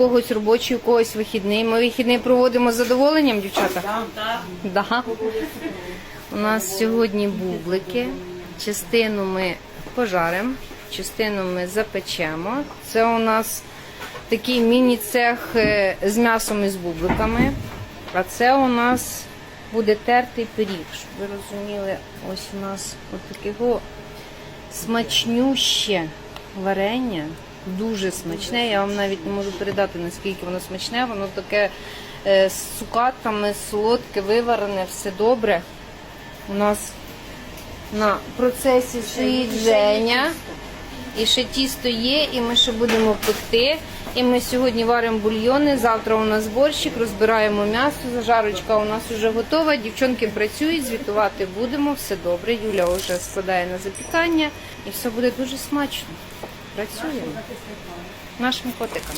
когось робочий, у когось вихідний. Ми вихідний проводимо з задоволенням, дівчата? Да. У нас сьогодні бублики. Частину ми пожаримо, частину ми запечемо. Це у нас такий міні-цех е, з м'ясом і з бубликами. А це у нас буде тертий пиріг, щоб ви розуміли, ось у нас от такого смачнюще варення. Дуже смачне. Я вам навіть не можу передати, наскільки воно смачне. Воно таке е, з цукатами, солодке, виварене, все добре. У нас на процесі стоїть Женя. І ще тісто є, і ми ще будемо пекти. І ми сьогодні варимо бульйони. Завтра у нас борщик, розбираємо м'ясо. Зажарочка у нас вже готова. Дівчонки працюють, звітувати будемо. Все добре. Юля вже складає на запікання і все буде дуже смачно. Працюємо нашим котикам.